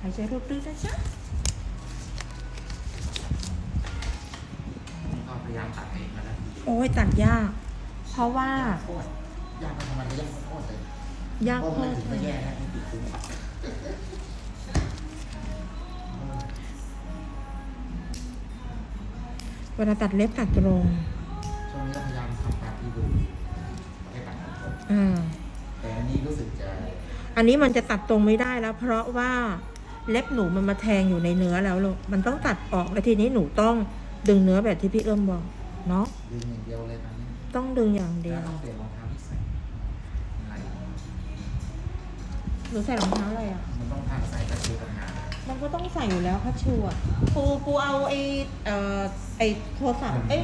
หายใจลึกๆนะจ๊ะก็พยายามตัดเองมาแล้วโอ้ยตัดยาก เพราะว่าโคตรยากทำไมยากโคตรเลยยากเพราะโคมันตรถึงเลไม่ยแย่นะที่ติดคุกเวลาตัดเล็บตัดตรงช่วงนี้ก็พยายามทำตามที่ดูให้ตัดตรงอ่าแต่อันนี้รู้สึกจะอันนี้มันจะตัดตรงไม่ได้แล้ว เพราะว่า เล็บหนูมันมาแทงอยู่ในเนื้อแล้วลูกมันต้องตัดออกแล้วทีนี้หนูต้องดึงเนื้อแบบที่พี่เอื้อมบอกเนาะดึงอย่างเดียวเลยตอนนี้ต้องดึงอย่างเดีแล้ยววต้องเปลี่ยนรองเท้าที่ใส่อะไรหนูใส่รองเท้าอะไรอะ มันต้องทางใส่ก็คือทำงานมันก็ต้องใส่อยู่แล้วคัชชูอะปูปูเอาไอเอ่อไอโทรศัพท์เอ้ย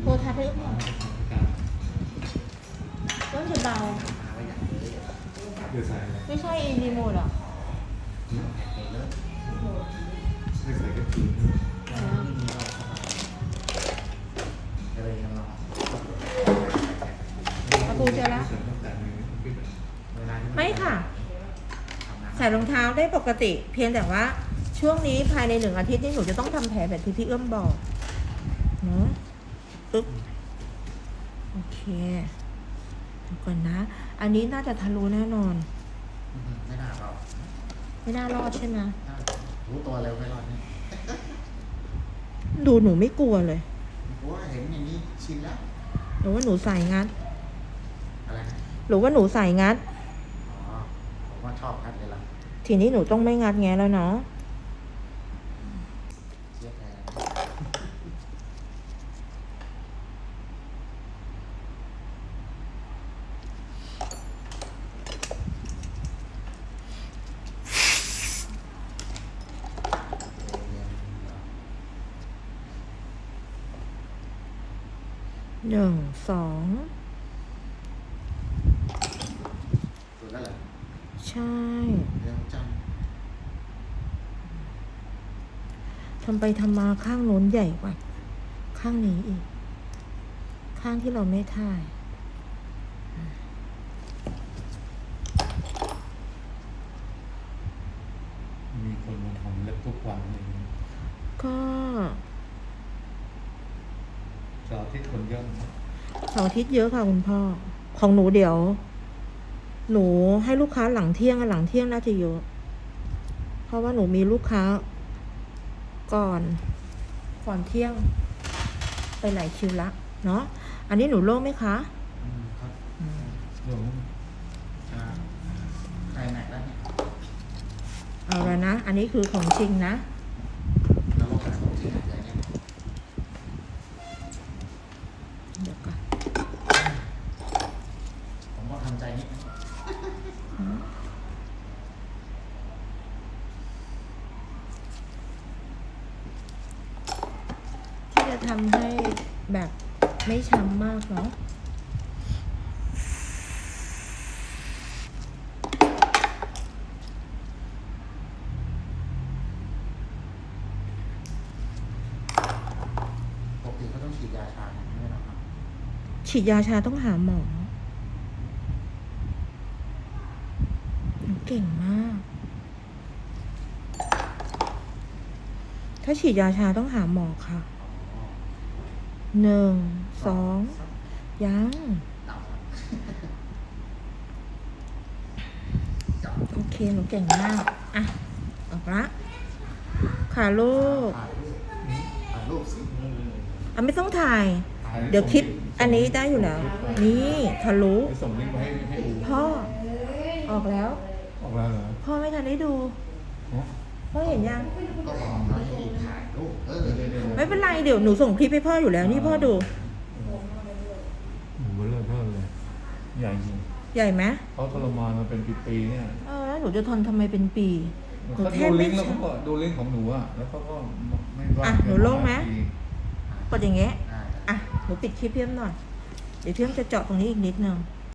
โทรทัศน์ให้เอื้อมหน่อยต้นจะเบามาไว้อย่างเลยเดือดใส่อะไรไม่ใช่ไอรีโมทอะ แข็งเลยไม่ใส่กระถิ่นไม่มีเราสบายก็เลยกำลังเอาปูเจอแล้วใส่ตั้งแต่หนึ่งขึ้นเวลาที่ไม่ค่ะทำงานใส่รองเท้าได้ปกติ เพียงแต่ว่าช่วงนี้ภายในหนึ่งอาทิตย์นี่หนูจะต้องทำแผลแบบที่พี่เอื้อมบอกเนาะอึ๊บโอเคเดี๋ยวก่อนนะ อันนี้น่าจะทะลุแน่นอนอืมไม่น่าหรอก ไม่น่ารอดใช่ไหมถ้ารู้ตัวเร็วไม่รอดนี่ดูหนูไม่กลัวเลยเพราะว่าเห็นอย่างนี้ชินแล้วหรือว่าหนูใส่งัด อะไรนะหรือว่าหนูใส่งัด อ๋อผมว่าชอบคัดเลยล่ะ ทีนี้หนูต้องไม่งัดแงะแล้วเนาะ เรียกแทน หนึ่งสองสุดแล้วเหรอใช่เร็วจังทำไปทำมาข้างโน้นใหญ่กว่า ข้างนี้อีก ข้างที่เราไม่ถ่ายมีคนมาทำเล็บทุกวันเลยก็ เสาร์อาที่คนเยอะนะเสาร์อาทิตย์เยอะค่ะคุณพ่อ ของหนูเดี๋ยว หนูให้ลูกค้าหลังเที่ยงอะหลังเที่ยงน่าจะเยอะ เพราะว่าหนูมีลูกค้า ก่อน ก่อนเที่ยง ไปหลายคิวละเนาะ อันนี้หนูโล่งไหมคะอืมครับเดี๋ยวอ่าใส่แม็กแล้วเนี่ย เอาละนะ อันนี้คือของจริงนะ แล้วก็ผสมที่ไหนได้เนี่ย เดี๋ยวก่อน ผมก็ทำใจนิดนึง ที่จะทำให้แบบไม่ช้ำมากเนาะปกติเขาต้องฉีดยาชาอย่างนี้ด้วยนะครับฉีดยาชาต้องหาหมอหนูเก่งมาก ถ้าฉีดยาชาต้องหาหมอค่ะอ๋อ หนึ่งสองยังต่ำโอเคหนูเก่งมาก อะออกละค่ะลูกถ่ายรูปถ่ายรูปสิอะไม่ต้องถ่าย เดี๋ยวคลิปอันนี้ได้อยู่แล้ว นี่ทะลุไปส่งลิงก์มาให้ให้อูพ่อออกแล้ว ออกแล้วเหรอพ่อไม่ทันได้ดูโอ้ พ่อเห็นยัง ก็บอกน้อยให้ถ่ายรูปเออเดี๋ยวเดี๋ยวไม่เป็นไรเดี๋ยวหนูส่งคลิปให้พ่ออยู่แล้วนี่พ่อดู หนูเบลอเท่าเลย ใหญ่จริงใหญ่ไหมเขาทรมานมาเป็นปีๆเนี่ยเออแล้วหนูจะทนทำไมเป็นปี หนูเขาแทดูบไม่ลิงก์แล้วใช่เขาก็ดูลิงก์ของหนูอะแล้วเขาก็ไม่ว่าอะหนูโล่งไหม กดอย่างเงี้ย ได้ อะ หนูปิดคลิปเพิ่มหน่อย เดี๋ยวเพิ่มจะเจาะตรงนี้อีกนิดนึงไ